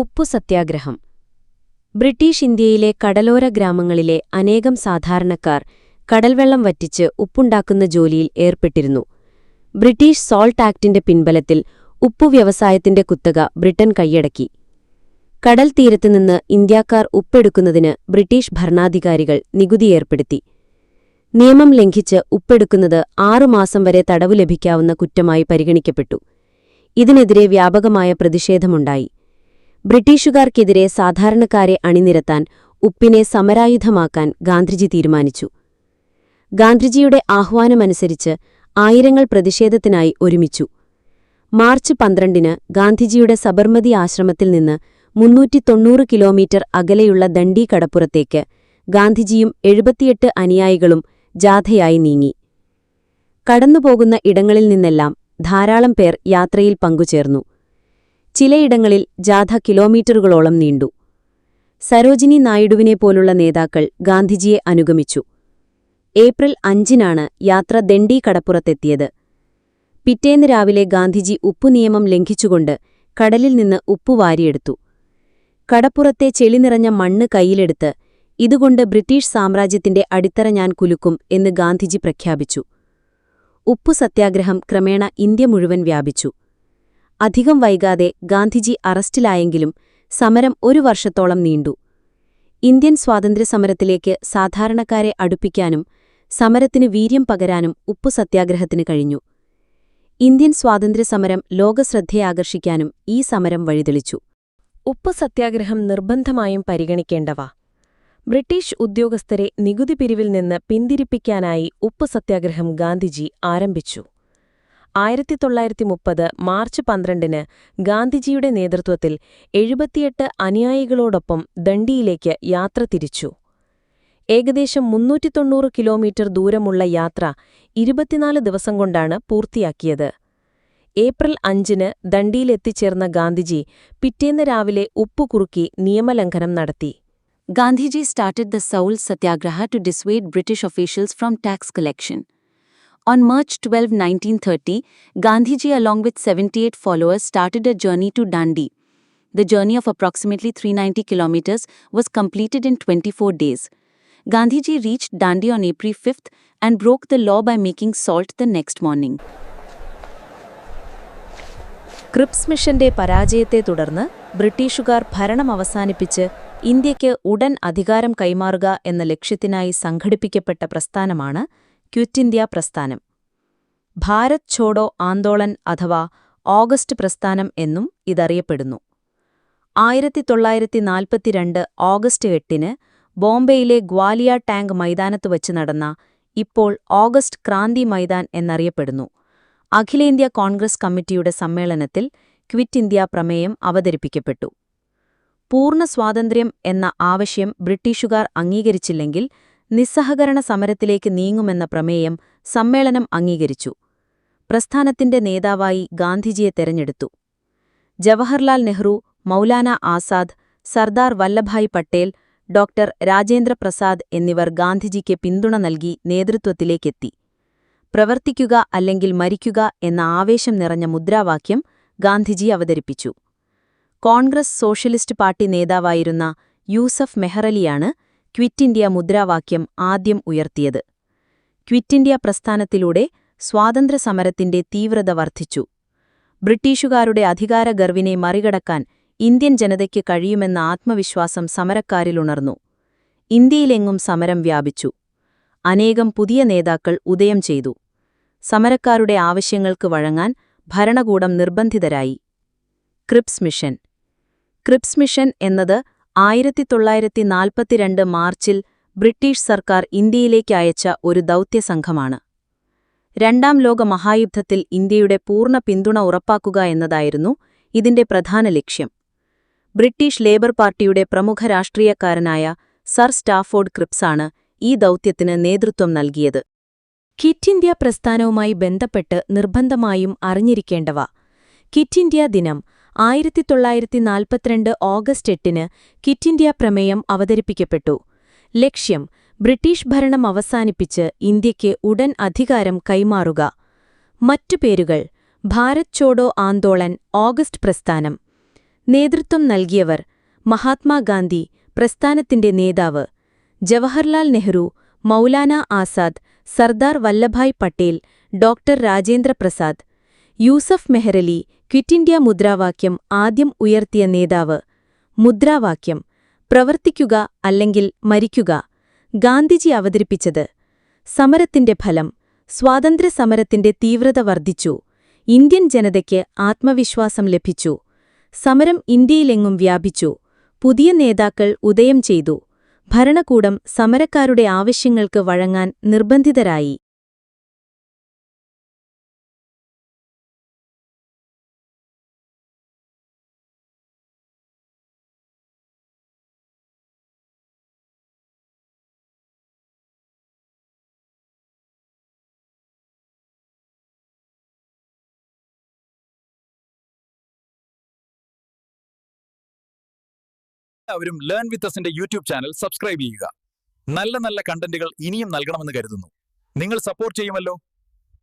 ഉപ്പു സത്യാഗ്രഹം. ബ്രിട്ടീഷ് ഇന്ത്യയിലെ കടലോര ഗ്രാമങ്ങളിലെ അനേകം സാധാരണക്കാർ കടൽവെള്ളം വറ്റിച്ച് ഉപ്പുണ്ടാക്കുന്ന ജോലിയിൽ ഏർപ്പെട്ടിരുന്നു. ബ്രിട്ടീഷ് സോൾട്ട് ആക്ടിന്റെ പിൻബലത്തിൽ ഉപ്പു വ്യവസായത്തിന്റെ കുത്തക ബ്രിട്ടൻ കൈയടക്കി. കടൽ തീരത്തുനിന്ന് ഇന്ത്യക്കാർ ഉപ്പെടുക്കുന്നതിന് ബ്രിട്ടീഷ് ഭരണാധികാരികൾ നികുതി ഏർപ്പെടുത്തി. നിയമം ലംഘിച്ച് ഉപ്പെടുക്കുന്നത് ആറുമാസം വരെ തടവു ലഭിക്കാവുന്ന കുറ്റമായി പരിഗണിക്കപ്പെട്ടു. ഇതിനെതിരെ വ്യാപകമായ പ്രതിഷേധമുണ്ടായി. ബ്രിട്ടീഷുകാർക്കെതിരെ സാധാരണക്കാരെ അണിനിരത്താൻ ഉപ്പിനെ സമരായുധമാക്കാൻ ഗാന്ധിജി തീരുമാനിച്ചു. ഗാന്ധിജിയുടെ ആഹ്വാനമനുസരിച്ച് ആയിരങ്ങൾ പ്രതിഷേധത്തിനായി ഒരുമിച്ചു. മാർച്ച് പന്ത്രണ്ടിന് ഗാന്ധിജിയുടെ സബർമതി ആശ്രമത്തിൽ നിന്ന് മുന്നൂറ്റി തൊണ്ണൂറ് കിലോമീറ്റർ അകലെയുള്ള ദണ്ഡി കടപ്പുറത്തേക്ക് ഗാന്ധിജിയും എഴുപത്തിയെട്ട് അനുയായികളും ജാഥയായി നീങ്ങി. കടന്നുപോകുന്ന ഇടങ്ങളിൽ നിന്നെല്ലാം ധാരാളം പേർ യാത്രയിൽ പങ്കുചേർന്നു. ചിലയിടങ്ങളിൽ ജാഥ കിലോമീറ്ററുകളോളം നീണ്ടു. സരോജിനി നായിഡുവിനെ പോലുള്ള നേതാക്കൾ ഗാന്ധിജിയെ അനുഗമിച്ചു. ഏപ്രിൽ അഞ്ചിനാണ് യാത്ര ദണ്ഡി കടപ്പുറത്തെത്തിയത്. പിറ്റേന്ന് രാവിലെ ഗാന്ധിജി ഉപ്പുനിയമം ലംഘിച്ചുകൊണ്ട് കടലിൽ നിന്ന് ഉപ്പു വാരിയെടുത്തു. കടപ്പുറത്തെ ചെളി നിറഞ്ഞ മണ്ണ് കൈയിലെടുത്ത് ഇതുകൊണ്ട് ബ്രിട്ടീഷ് സാമ്രാജ്യത്തിന്റെ അടിത്തറ ഞാൻ കുലുക്കും എന്ന് ഗാന്ധിജി പ്രഖ്യാപിച്ചു. ഉപ്പു സത്യാഗ്രഹം ക്രമേണ ഇന്ത്യ മുഴുവൻ വ്യാപിച്ചു. അധികം വൈകാതെ ഗാന്ധിജി അറസ്റ്റിലായെങ്കിലും സമരം ഒരു വർഷത്തോളം നീണ്ടു. ഇന്ത്യൻ സ്വാതന്ത്ര്യസമരത്തിലേക്ക് സാധാരണക്കാരെ അടുപ്പിക്കാനും സമരത്തിന് വീര്യം പകരാനും ഉപ്പു സത്യാഗ്രഹത്തിന് കഴിഞ്ഞു. ഇന്ത്യൻ സ്വാതന്ത്ര്യസമരം ലോകശ്രദ്ധയാകർഷിക്കാനും ഈ സമരം വഴിതെളിച്ചു. ഉപ്പു സത്യാഗ്രഹം നിർബന്ധമായും പരിഗണിക്കേണ്ടവ. ബ്രിട്ടീഷ് ഉദ്യോഗസ്ഥരെ നികുതി പിരിവിൽ നിന്ന് പിന്തിരിപ്പിക്കാനായി ഉപ്പു സത്യാഗ്രഹം ഗാന്ധിജി ആരംഭിച്ചു. ആയിരത്തി തൊള്ളായിരത്തി മുപ്പത് മാർച്ച് പന്ത്രണ്ടിന് ഗാന്ധിജിയുടെ നേതൃത്വത്തിൽ എഴുപത്തിയെട്ട് അനുയായികളോടൊപ്പം ദണ്ഡിയിലേക്ക് യാത്ര തിരിച്ചു. ഏകദേശം മുന്നൂറ്റി തൊണ്ണൂറ് കിലോമീറ്റർ ദൂരമുള്ള യാത്ര ഇരുപത്തിനാല് ദിവസം കൊണ്ടാണ് പൂർത്തിയാക്കിയത്. ഏപ്രിൽ അഞ്ചിന് ദണ്ഡിയിലെത്തിച്ചേർന്ന ഗാന്ധിജി പിറ്റേന്ന് രാവിലെ ഉപ്പുകുറുക്കി നിയമലംഘനം നടത്തി. Gandhiji started the salt Satyagraha to dissuade British officials from tax collection. On March 12, 1930, Gandhiji, along with 78 followers, started a journey to Dandi. The journey of approximately 390 kilometers was completed in 24 days. Gandhiji reached Dandi on April 5th and broke the law by making salt the next morning. Cripps മിഷന്റെ പരാജയത്തെ തുടർന്ന് ബ്രിട്ടീഷുകാർ ഭരണം അവസാനിപ്പിച്ച് ഇന്ത്യയ്ക്ക് ഉടൻ അധികാരം കൈമാറുക എന്ന ലക്ഷ്യത്തിനായി സംഘടിപ്പിക്കപ്പെട്ട പ്രസ്ഥാനമാണ് ക്വിറ്റ് ഇന്ത്യ പ്രസ്ഥാനം. ഭാരത് ഛോഡോ ആന്തോളൻ അഥവാ ഓഗസ്റ്റ് പ്രസ്ഥാനം എന്നും ഇതറിയപ്പെടുന്നു. ആയിരത്തി തൊള്ളായിരത്തി നാൽപ്പത്തിരണ്ട് ഓഗസ്റ്റ് എട്ടിന് ബോംബെയിലെ ഗ്വാലിയ ടാങ്ക് മൈതാനത്ത് വച്ച് നടന്ന ഇപ്പോൾ ഓഗസ്റ്റ് ക്രാന്തി മൈതാൻ എന്നറിയപ്പെടുന്നു. അഖിലേന്ത്യാ കോൺഗ്രസ് കമ്മിറ്റിയുടെ സമ്മേളനത്തിൽ ക്വിറ്റ് ഇന്ത്യ പ്രമേയം അവതരിപ്പിക്കപ്പെട്ടു. പൂർണ സ്വാതന്ത്ര്യം എന്ന ആവശ്യം ബ്രിട്ടീഷുകാർ അംഗീകരിച്ചില്ലെങ്കിൽ നിസ്സഹകരണ സമരത്തിലേക്ക് നീങ്ങുമെന്ന പ്രമേയം സമ്മേളനം അംഗീകരിച്ചു. പ്രസ്ഥാനത്തിന്റെ നേതാവായി ഗാന്ധിജിയെ തെരഞ്ഞെടുത്തു. ജവഹർലാൽ നെഹ്റു മൗലാന ആസാദ് സർദാർ വല്ലഭായ് പട്ടേൽ ഡോക്ടർ രാജേന്ദ്ര പ്രസാദ് എന്നിവർ ഗാന്ധിജിക്ക് പിന്തുണ നൽകി നേതൃത്വത്തിലേക്കെത്തി. പ്രവർത്തിക്കുക അല്ലെങ്കിൽ മരിക്കുക എന്ന ആവേശം നിറഞ്ഞ മുദ്രാവാക്യം ഗാന്ധിജി അവതരിപ്പിച്ചു. കോൺഗ്രസ് സോഷ്യലിസ്റ്റ് പാർട്ടി നേതാവായിരുന്ന യൂസഫ് മെഹ്റലിയാണ് ക്വിറ്റ് ഇന്ത്യ മുദ്രാവാക്യം ആദ്യം ഉയർത്തിയത്. ക്വിറ്റ് ഇന്ത്യ പ്രസ്ഥാനത്തിലൂടെ സ്വാതന്ത്ര്യസമരത്തിന്റെ തീവ്രത വർദ്ധിച്ചു. ബ്രിട്ടീഷുകാരുടെ അധികാര ഗർവിനെ മറികടക്കാൻ ഇന്ത്യൻ ജനതയ്ക്ക് കഴിയുമെന്ന ആത്മവിശ്വാസം സമരക്കാരിലുണർന്നു ഇന്ത്യയിലെങ്ങും സമരം വ്യാപിച്ചു. അനേകം പുതിയ നേതാക്കൾ ഉദയം ചെയ്തു. സമരക്കാരുടെ ആവശ്യങ്ങൾക്ക് വഴങ്ങാൻ ഭരണകൂടം നിർബന്ധിതരായി. Cripps mission. ക്രിപ്സ് മിഷൻ എന്നത് ആയിരത്തി തൊള്ളായിരത്തി നാൽപ്പത്തിരണ്ട് മാർച്ചിൽ ബ്രിട്ടീഷ് സർക്കാർ ഇന്ത്യയിലേക്ക് അയച്ച ഒരു ദൗത്യസംഘമാണ്. രണ്ടാം ലോക മഹായുദ്ധത്തിൽ ഇന്ത്യയുടെ പൂർണ പിന്തുണ ഉറപ്പാക്കുക എന്നതായിരുന്നു ഇതിന്റെ പ്രധാന ലക്ഷ്യം. ബ്രിട്ടീഷ് ലേബർ പാർട്ടിയുടെ പ്രമുഖ രാഷ്ട്രീയക്കാരനായ സർ സ്റ്റാഫോർഡ് ക്രിപ്സാണ് ഈ ദൗത്യത്തിന് നേതൃത്വം നൽകിയത്. കിറ്റ് ഇന്ത്യ പ്രസ്ഥാനവുമായി ബന്ധപ്പെട്ട് നിർബന്ധമായും അറിഞ്ഞിരിക്കേണ്ടവ. കിറ്റ് ഇന്ത്യ ദിനം ആയിരത്തി തൊള്ളായിരത്തി നാൽപ്പത്തിരണ്ട് ഓഗസ്റ്റ് എട്ടിന് കിറ്റ് ഇന്ത്യ പ്രമേയം അവതരിപ്പിക്കപ്പെട്ടു. ലക്ഷ്യം ബ്രിട്ടീഷ് ഭരണം അവസാനിപ്പിച്ച് ഇന്ത്യയ്ക്ക് ഉടൻ അധികാരം കൈമാറുക. മറ്റു പേരുകൾ ഭാരത് ചോഡോ ആന്തോളൻ ഓഗസ്റ്റ് പ്രസ്ഥാനം. നേതൃത്വം നൽകിയവർ മഹാത്മാഗാന്ധി പ്രസ്ഥാനത്തിന്റെ നേതാവ് Jawaharlal Nehru Maulana Azad Sardar Vallabhbhai Patel doctor Rajendra Prasad Yusuf Meherally quit India മുദ്രാവാക്യം ആദ്യം ഉയർത്തിയ നേതാവ്. മുദ്രാവാക്യം പ്രവർത്തിക്കുക അല്ലെങ്കിൽ മരിക്കുക ഗാന്ധിജി അവതരിപ്പിച്ചത്. സമരത്തിന്റെ ഫലം സ്വാതന്ത്ര്യസമരത്തിന്റെ തീവ്രത വർദ്ധിച്ചു ഇന്ത്യൻ ജനതയ്ക്ക് ആത്മവിശ്വാസം ലഭിച്ചു സമരം ഇന്ത്യയിലെങ്ങും വ്യാപിച്ചു പുതിയ നേതാക്കൾ ഉദയം ചെയ്തു ഭരണകൂടം സമരക്കാരുടെ ആവശ്യങ്ങൾക്ക് വഴങ്ങാൻ നിർബന്ധിതരായി. എല്ലാവരും ലേൺ വിത്ത് അസിന്റെ യൂട്യൂബ് ചാനൽ സബ്സ്ക്രൈബ് ചെയ്യുക. നല്ല നല്ല കണ്ടന്റുകൾ ഇനിയും നൽകണമെന്ന് കരുതുന്നു. നിങ്ങൾ സപ്പോർട്ട് ചെയ്യുമല്ലോ.